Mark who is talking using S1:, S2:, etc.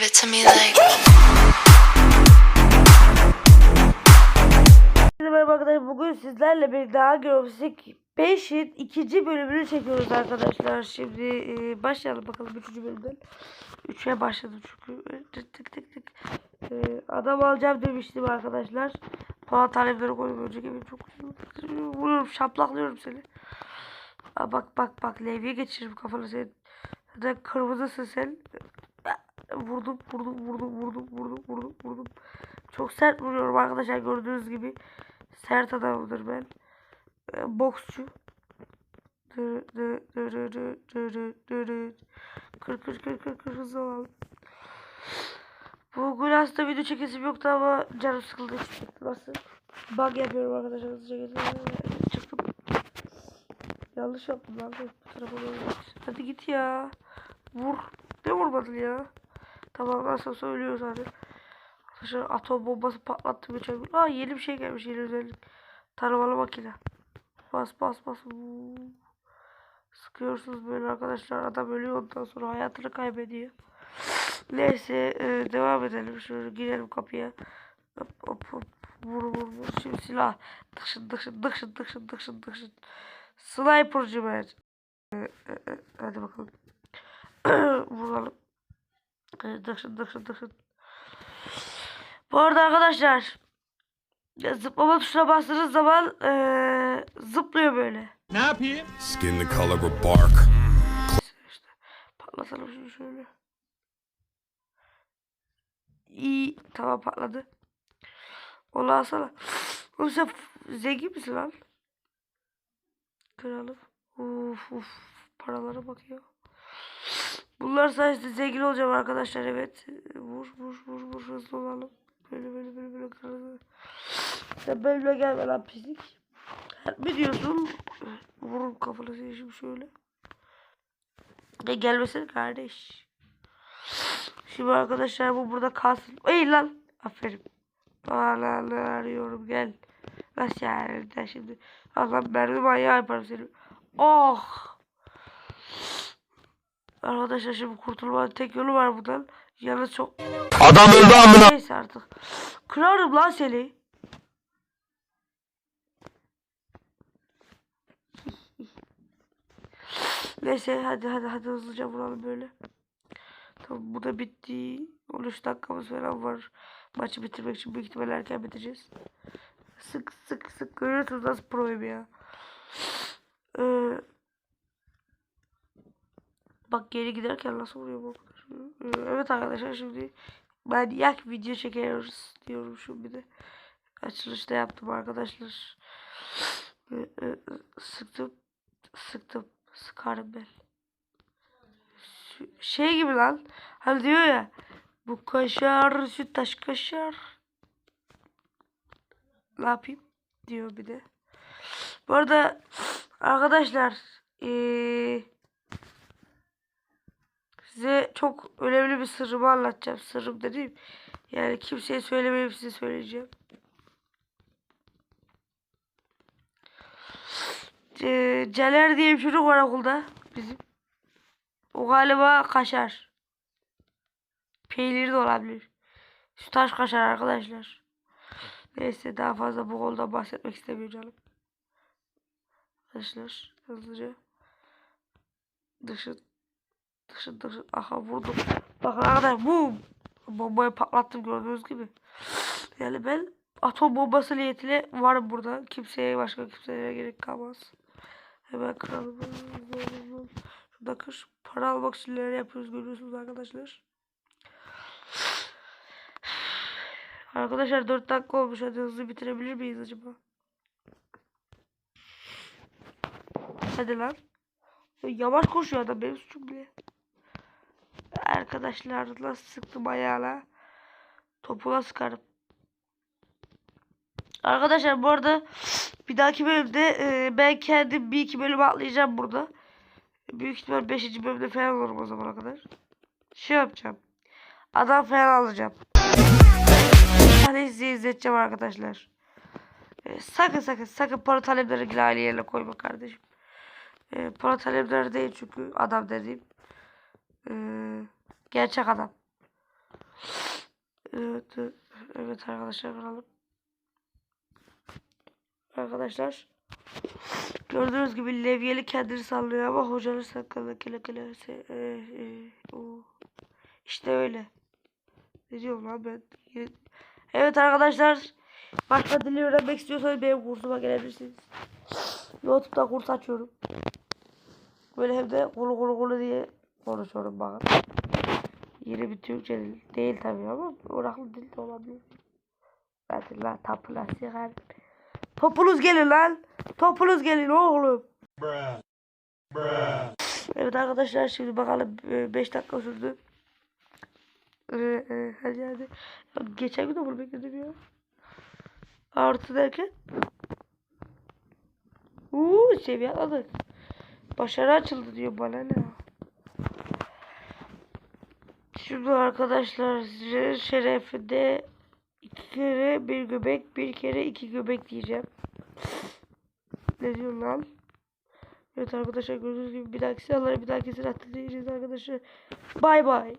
S1: give it to me like.
S2: Merhaba arkadaşlar. Bugün sizlerle bir daha Grofisik 5'in ikinci bölümünü çekiyoruz arkadaşlar. Şimdi e, başlayalım bakalım 3. bölümden. 3'e başladım çünkü. Tık tık tık tık. E, adam alacağım demiştim arkadaşlar. Puan talepleri koydum önceki bir çok vuruyorum şaplaklıyorum seni. Aa, bak bak bak levye geçiririm kafana. Zaten kırmızısın sen vurdum vurdum vurdum vurdum vurdum vurdum vurdum. Çok sert vuruyorum arkadaşlar gördüğünüz gibi. Sert adamdır ben. E, boksçu. Dırı dırı dırı dırı dırı. Kır kır kır kır kır hızlı olalım. Bu Glass'ta video çekesim yoktu ama canım sıkıldı. Nasıl? Bug yapıyorum arkadaşlar hızlıca geliyorum. Çıktım. Yanlış yaptım lan. Bu tarafa doğru. Hadi git ya. Vur. Ne vurmadın ya? Tamam nasıl söylüyor zaten. Arkadaşlar atom bombası patlattım geçen gün. Aa yeni bir şey gelmiş yeni özellik. Taramalı makine. Bas bas bas. Sıkıyorsunuz böyle arkadaşlar. Adam ölüyor ondan sonra hayatını kaybediyor. Neyse e, devam edelim. Şöyle girelim kapıya. Hop hop hop. Vur vur vur. Şimdi silah. Dıkşın dıkşın dıkşın dıkşın dıkşın dıkşın. Sniper'cı ben. E, e, e, hadi bakalım. Vuralım. Dıkşın dıkşın dıkşın. Bu arada arkadaşlar zıplama tuşuna bastığınız zaman eee, zıplıyor böyle.
S3: Ne yapayım?
S4: Skin the color of bark.
S2: İşte patlatalım şunu şöyle. İyi tamam patladı. Onu alsana. Oğlum sen zengin misin lan? Kıralım. Uf uf paralara bakıyor. Bunlar sayesinde zengin olacağım arkadaşlar evet. Vur vur vur vur hızlı olalım. Böyle böyle böyle böyle kıralım. Sen benimle gelme lan pislik. Ne diyorsun? Vurun kafana seni şimdi şöyle. Ne gelmesin kardeş. Şimdi arkadaşlar bu burada kalsın. Ey lan. Aferin. Hala arıyorum gel. Nasıl yani şimdi. Allah mermi manyağı yaparım seni. Oh. Arkadaşlar şimdi kurtulmanın tek yolu var buradan. Yalnız çok...
S4: Adam öldü amına.
S2: Neyse artık. Kırarım lan seni. Neyse hadi hadi hadi hızlıca vuralım böyle. Tamam bu da bitti. 13 dakikamız falan var. Maçı bitirmek için büyük ihtimalle erken bitireceğiz. Sık sık sık görüyorsunuz nasıl proyum ya. Ee, bak geri giderken nasıl vuruyor bu evet arkadaşlar şimdi ben yak video çekiyoruz diyorum şu bir de. Açılışta yaptım arkadaşlar. Sıktım. Sıktım. Sıkarım ben. Şey gibi lan. Hani diyor ya. Bu kaşar süt taş kaşar. Ne yapayım? Diyor bir de. Bu arada arkadaşlar eee size çok önemli bir sırrımı anlatacağım. Sırrım dediğim yani kimseye söylemeyip size söyleyeceğim. Eee, Celer diye bir çocuk var okulda bizim. O galiba kaşar. Peyniri de olabilir. Şu taş kaşar arkadaşlar. Neyse daha fazla bu konuda bahsetmek istemiyorum canım. Arkadaşlar hızlıca. Dışı dışı dışı. Aha vurdum. Bakın arkadaşlar bu bombayı patlattım gördüğünüz gibi. Yani ben atom bombası niyetiyle varım burada. Kimseye başka kimseye gerek kalmaz. Hemen kıralım. Şurada kır. Para almak için neler yapıyoruz görüyorsunuz arkadaşlar. Arkadaşlar 4 dakika olmuş. Hadi hızlı bitirebilir miyiz acaba? Hadi lan. Ya Yavaş koşuyor adam benim suçum bile. Arkadaşlar nasıl sıktım ayağına. Topuna sıkarım. Arkadaşlar bu arada bir dahaki bölümde e, ben kendim bir iki bölüm atlayacağım burada. Büyük ihtimal 5. bölümde falan olurum o zamana kadar. Şey yapacağım. Adam falan alacağım. Hani size izleteceğim arkadaşlar. E, sakın sakın sakın para talepleri aile yerine koyma kardeşim. E, para talepleri değil çünkü adam dediğim. E, gerçek adam. Evet, evet arkadaşlar bakalım. Arkadaşlar gördüğünüz gibi levyeli kendini sallıyor ama hocanın sakalı kele kele e, e. İşte öyle. Ne diyorum lan ben? Evet arkadaşlar başka dili öğrenmek istiyorsanız benim kursuma gelebilirsiniz. Youtube'da kurs açıyorum. Böyle hem de kulu kulu kulu diye konuşuyorum bakın. Yeni bir Türkçe dil değil tabii ama oraklı dil de olabilir. Hadi lan tapıla sigar. Topunuz gelin lan. Topunuz gelin oğlum. Evet arkadaşlar şimdi bakalım 5 dakika sürdü. Ee, e, hadi hadi. Geçen gün de bunu bekledim ya. Artı derken. Uuu seviye atladık. Başarı açıldı diyor bana ne. Şimdi arkadaşlar size şerefinde iki kere bir göbek bir kere iki göbek diyeceğim. Ne diyorsun lan? Evet arkadaşlar gördüğünüz gibi bir dahaki silahları bir dahaki silahta diyeceğiz arkadaşlar. Bay bay.